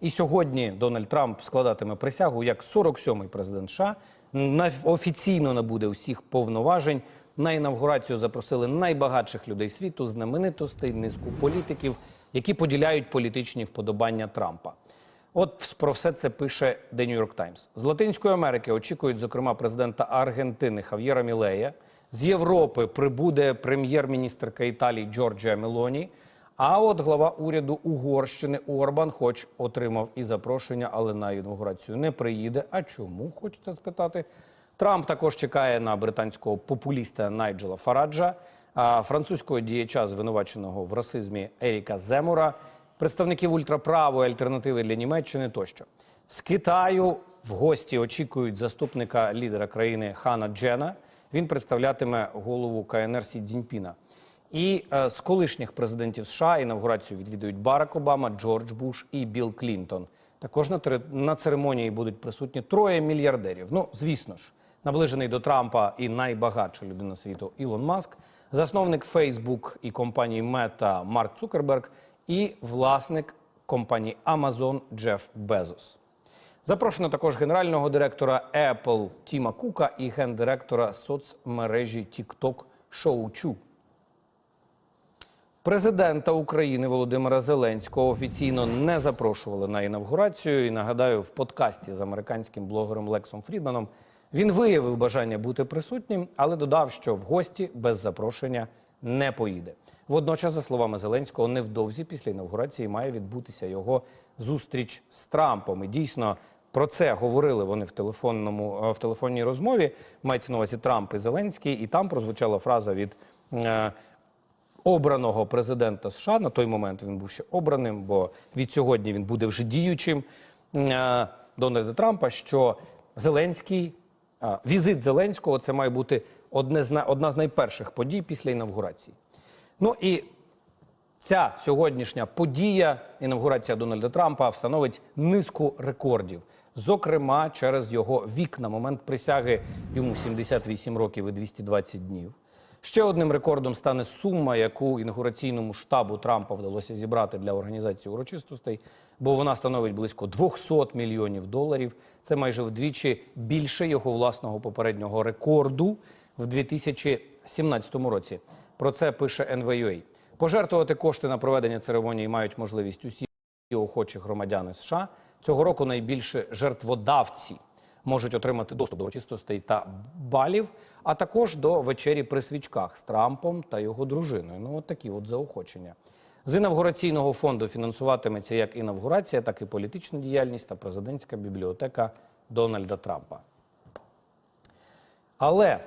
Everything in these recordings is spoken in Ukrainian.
І сьогодні Дональд Трамп складатиме присягу як 47-й президент США, офіційно набуде усіх повноважень. На інавгурацію запросили найбагатших людей світу, знаменитостей, низку політиків, які поділяють політичні вподобання Трампа. От про все це пише The New York Times. З Латинської Америки очікують, зокрема, президента Аргентини Хав'єра Мілея. З Європи прибуде прем'єр-міністрка Італії Джорджія Мелоні. А от глава уряду Угорщини Орбан, хоч отримав і запрошення, але на інаугурацію не приїде. А чому хочеться спитати? Трамп також чекає на британського популіста Найджела Фараджа, а французького діяча, звинуваченого в расизмі Еріка Земура, представників ультраправої альтернативи для Німеччини тощо. З Китаю в гості очікують заступника лідера країни Хана Джена. Він представлятиме голову КНР Сі Цзіньпіна. І е, з колишніх президентів США інавгурацію відвідують Барак Обама, Джордж Буш і Білл Клінтон. Також на, на церемонії будуть присутні троє мільярдерів. Ну, звісно ж, наближений до Трампа і найбагатша людина світу Ілон Маск, засновник Facebook і компанії Мета Марк Цукерберг і власник компанії Amazon Джеф Безос. Запрошено також генерального директора Apple Тіма Кука і гендиректора соцмережі TikTok Шоу Чу. Президента України Володимира Зеленського офіційно не запрошували на інавгурацію. І нагадаю, в подкасті з американським блогером Лексом Фрідманом він виявив бажання бути присутнім, але додав, що в гості без запрошення не поїде. Водночас, за словами Зеленського, невдовзі після інавгурації має відбутися його зустріч з Трампом. І дійсно про це говорили вони в телефонному е, в телефонній розмові. Мається на увазі Трамп і Зеленський, і там прозвучала фраза від. Обраного президента США. На той момент він був ще обраним, бо від сьогодні він буде вже діючим е, Дональда Трампа. Що Зеленський, візит Зеленського це має бути одне з одна з найперших подій після інавгурації. Ну і Ця сьогоднішня подія, інавгурація Дональда Трампа, встановить низку рекордів. Зокрема, через його вік на момент присяги йому 78 років і 220 днів. Ще одним рекордом стане сума, яку інаугураційному штабу Трампа вдалося зібрати для організації урочистостей, бо вона становить близько 200 мільйонів доларів. Це майже вдвічі більше його власного попереднього рекорду в 2017 році. Про це пише NVUA. Пожертвувати кошти на проведення церемонії мають можливість усі охочі громадяни США. Цього року найбільше жертводавці можуть отримати доступ до урочистостей та балів, а також до вечері при свічках з Трампом та його дружиною. Ну, от такі от заохочення. З інавгураційного фонду фінансуватиметься як інавгурація, так і політична діяльність та президентська бібліотека Дональда Трампа. Але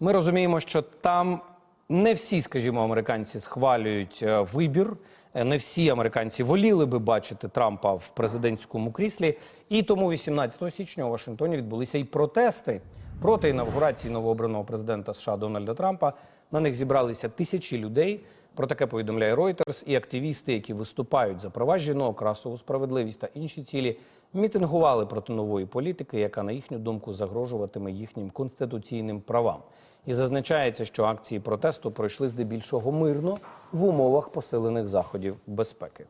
ми розуміємо, що там не всі, скажімо, американці схвалюють е, вибір. Е, Не всі американці воліли би бачити Трампа в президентському кріслі. І тому 18 січня у Вашингтоні відбулися і протести проти інавгурації новообраного президента США Дональда Трампа. На них зібралися тисячі людей. Про таке повідомляє Reuters. І активісти, які виступають за права жінок, расову справедливість та інші цілі, мітингували проти нової політики, яка, на їхню думку, загрожуватиме їхнім конституційним правам. І зазначається, що акції протесту пройшли здебільшого мирно в умовах посилених заходів безпеки.